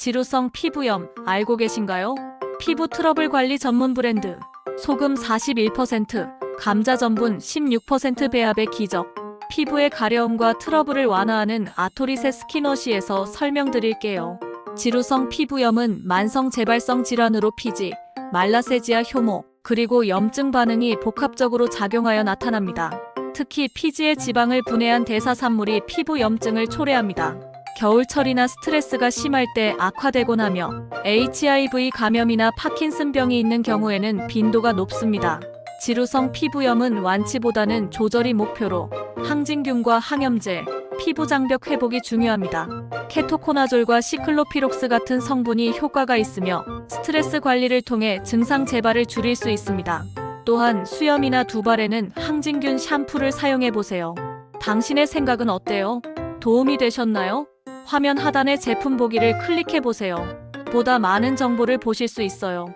지루성 피부염 알고 계신가요? 피부 트러블 관리 전문 브랜드. 소금 41%, 감자 전분 16% 배합의 기적. 피부의 가려움과 트러블을 완화하는 아토리세 스키너시에서 설명드릴게요. 지루성 피부염은 만성 재발성 질환으로 피지, 말라세지아 효모, 그리고 염증 반응이 복합적으로 작용하여 나타납니다. 특히 피지의 지방을 분해한 대사산물이 피부 염증을 초래합니다. 겨울철이나 스트레스가 심할 때 악화되곤 하며 HIV 감염이나 파킨슨병이 있는 경우에는 빈도가 높습니다. 지루성 피부염은 완치보다는 조절이 목표로 항진균과 항염제, 피부 장벽 회복이 중요합니다. 케토코나졸과 시클로피록스 같은 성분이 효과가 있으며 스트레스 관리를 통해 증상 재발을 줄일 수 있습니다. 또한 수염이나 두발에는 항진균 샴푸를 사용해 보세요. 당신의 생각은 어때요? 도움이 되셨나요? 화면 하단의 제품 보기를 클릭해 보세요. 보다 많은 정보를 보실 수 있어요.